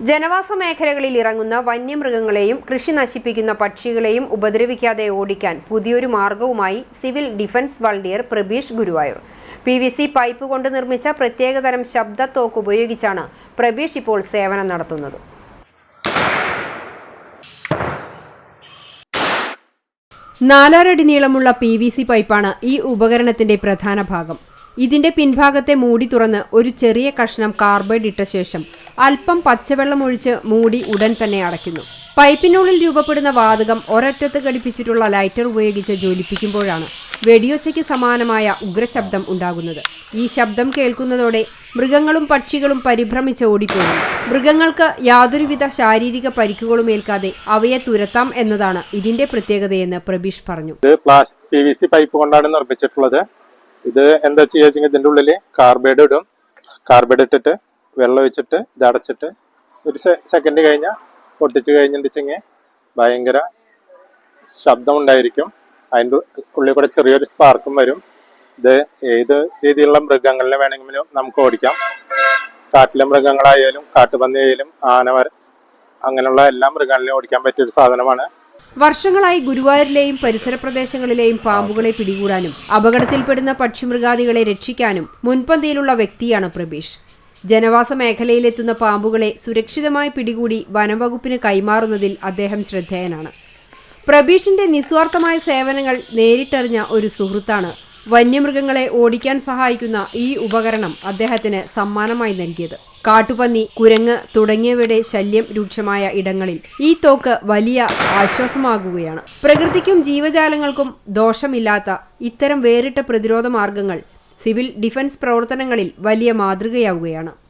ജനവാസ മേഖലകളിൽ ഇറങ്ങുന്ന വന്യമൃഗങ്ങളെയും കൃഷി നശിപ്പിക്കുന്ന പക്ഷികളെയും ഉപദ്രവിക്കാതെ ഓടിക്കാൻ പുതിയൊരു മാർഗവുമായി civil defence volunteer Prabeesh Guruvayur. P V C pipe കൊണ്ട് നിർമ്മിച്ച പ്രത്യേകതരം ശബ്ദ തോക്ക് ഉപയോഗിച്ചാണ് പ്രബീഷ് ഇപ്പോൾ സേവനം നടത്തുന്നത്. നാലാരടി നീളമുള്ള പി വി സി പൈപ്പാണ് ഈ ഉപകരണത്തിന്റെ പ്രധാന ഭാഗം. ഇതിന്റെ പിൻഭാഗത്തെ മൂടി തുറന്ന് ഒരു ചെറിയ കഷ്ണം കാർബൈഡ് ഇട്ട ശേഷം അല്പം പച്ചവെള്ളം ഒഴിച്ച് മൂടി ഉടൻ തന്നെ അടയ്ക്കുന്നു. പൈപ്പിനുള്ളിൽ രൂപപ്പെടുന്ന വാതകം ഒരറ്റത്ത് ഘടിപ്പിച്ചിട്ടുള്ള ലൈറ്റർ ഉപയോഗിച്ച് ജ്വലിപ്പിക്കുമ്പോഴാണ് വെടിയൊച്ചയ്ക്ക് സമാനമായ ഉഗ്രശബ്ദം ഉണ്ടാകുന്നത്. ഈ ശബ്ദം കേൾക്കുന്നതോടെ മൃഗങ്ങളും പക്ഷികളും പരിഭ്രമിച്ച് ഓടിപ്പോകും മൃഗങ്ങൾക്ക് യാതൊരുവിധ ശാരീരിക പരിക്കുകളും ഏൽക്കാതെ അവയെ തുരത്താം എന്നതാണ് ഇതിന്റെ പ്രത്യേകതയെന്ന് പ്രബീഷ് പറഞ്ഞു. ഇത് plastic P V C pipe കൊണ്ടാണ് നിർമ്മിച്ചിട്ടുള്ളത്. ഇത് എന്താ ചെയ്യുക വെച്ചെങ്കിൽ ഇതിന്റെ ഉള്ളിൽ കാർബൈഡ് ഇടും. കാർബൈഡ് ഇട്ടിട്ട് വെള്ളം ഒഴിച്ചിട്ട് ഇത് അടച്ചിട്ട് ഒരു സെക്കൻഡ് കഴിഞ്ഞാൽ പൊട്ടിച്ച് കഴിഞ്ഞിട്ടുണ്ടെങ്കിൽ ഭയങ്കര ശബ്ദം ഉണ്ടായിരിക്കും. അതിന്റെ ഉള്ളിൽ കൂടെ ചെറിയൊരു സ്പാർക്കും വരും. ഇത് ഏത് രീതിയിലുള്ള മൃഗങ്ങളിലെ വേണമെങ്കിലും നമുക്ക് ഓടിക്കാം. കാട്ടിലെ മൃഗങ്ങളായാലും കാട്ടുപന്നി ആയാലും ആന അങ്ങനെയുള്ള എല്ലാ മൃഗങ്ങളിലും ഓടിക്കാൻ പറ്റിയ ഒരു സാധനമാണ്. വർഷങ്ങളായി ഗുരുവായൂരിലെയും പരിസര പ്രദേശങ്ങളിലെയും പാമ്പുകളെ പിടികൂടാനും അപകടത്തിൽപ്പെടുന്ന പക്ഷിമൃഗാദികളെ രക്ഷിക്കാനും മുൻപന്തിയിലുള്ള വ്യക്തിയാണ് പ്രബീഷ് ജനവാസ മേഖലയിലെത്തുന്ന പാമ്പുകളെ സുരക്ഷിതമായി പിടികൂടി വനംവകുപ്പിന് കൈമാറുന്നതിൽ അദ്ദേഹം ശ്രദ്ധേയനാണ്. പ്രബീഷിന്റെ നിസ്വാർത്ഥമായ സേവനങ്ങൾ നേരിട്ടറിഞ്ഞ ഒരു സുഹൃത്താണ് വന്യമൃഗങ്ങളെ ഓടിക്കാൻ സഹായിക്കുന്ന ഈ ഉപകരണം അദ്ദേഹത്തിന് സമ്മാനമായി നൽകിയത്. കാട്ടുപന്നി കുരങ്ങ് തുടങ്ങിയവയുടെ ശല്യം രൂക്ഷമായ ഇടങ്ങളിൽ ഈ തോക്ക് വലിയ ആശ്വാസമാകുകയാണ്. പ്രകൃതിക്കും ജീവജാലങ്ങൾക്കും ദോഷമില്ലാത്ത ഇത്തരം വേറിട്ട പ്രതിരോധ മാർഗങ്ങൾ സിവിൽ ഡിഫൻസ് പ്രവർത്തനങ്ങളിൽ വലിയ മാതൃകയാവുകയാണ്.